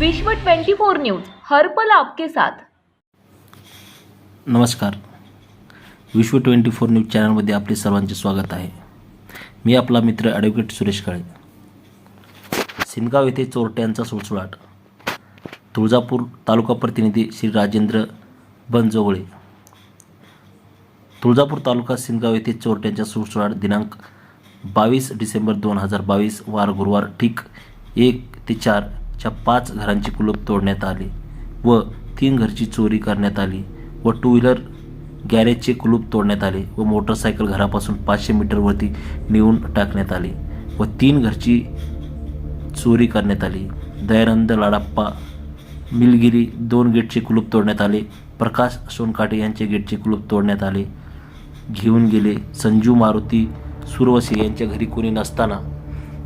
विश्व 24 न्यूज हर पल आपके साथ. नमस्कार. विश्व ट्वेंटी फोर न्यूज चॅनलमध्ये आपले सर्वांचे स्वागत आहे. मी आपला मित्र ॲडव्होकेट सुरेश काळे. सिनगाव येथे चोरट्यांचा सुळसुळाट तुळजापूर तालुका प्रतिनिधी श्री राजेंद्र बनजोगळे. तुळजापूर तालुका सिनगाव येथे चोरट्यांचा सुळसुळाट दिनांक बावीस डिसेंबर दोन हजार बावीस वार गुरुवार ठीक एक ते चार च्या पाच घरांची कुलूप तोडण्यात आले व तीन घरची चोरी करण्यात आली व टू व्हीलर गॅरेजचे कुलूप तोडण्यात आले व मोटरसायकल घरापासून पाचशे मीटरवरती नेऊन टाकण्यात आली व तीन घरची चोरी करण्यात आली. दयानंद लाडाप्पा मिलगिरी दोन गेटचे कुलूप तोडण्यात आले. प्रकाश सोनकाटे यांचे गेटचे कुलूप तोडण्यात आले. घेऊन गेले संजू मारुती सुरवसे यांच्या घरी कोणी नसताना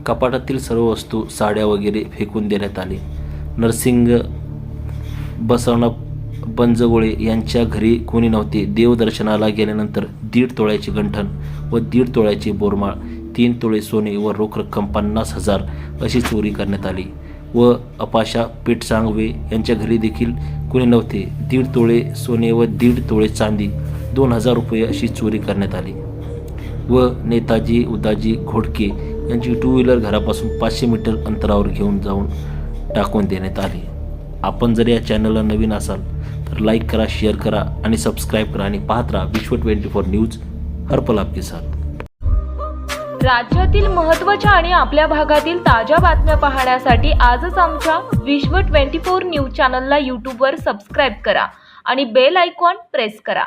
कपाटातील सर्व वस्तू साड्या वगैरे फेकून देण्यात आले. नरसिंग बसवणा बंजगोळे यांच्या घरी कोणी नव्हते. देवदर्शनाला गेल्यानंतर दीड तोळ्याचे गंठण व दीड तोळ्याचे बोरमाळ तीन तोळे सोने व रोख रक्कम पन्नास हजार अशी चोरी करण्यात आली व अपाशा पेटसांगवे यांच्या घरी देखील कोणी नव्हते. दीड तोळे सोने व दीड तोळे चांदी दोन हजार रुपये अशी चोरी करण्यात आली व नेताजी उदाजी घोडके यांची टू व्हीलर घरापासून पाचशे मीटर अंतरावर घेऊन जाऊन टाकून देण्यात आली. आपण जर या चॅनलला नवीन असाल तर लाईक करा शेअर करा आणि सबस्क्राईब करा आणि पाहत राहा विश्व ट्वेंटी फोर न्यूज हरपल आपके साथ राज्यातील महत्त्वाच्या आणि आपल्या भागातील ताज्या बातम्या पाहण्यासाठी आजच आमच्या विश्व 24 न्यूज चॅनलला यूट्यूबवर सबस्क्राईब करा आणि बेल आयकॉन प्रेस करा.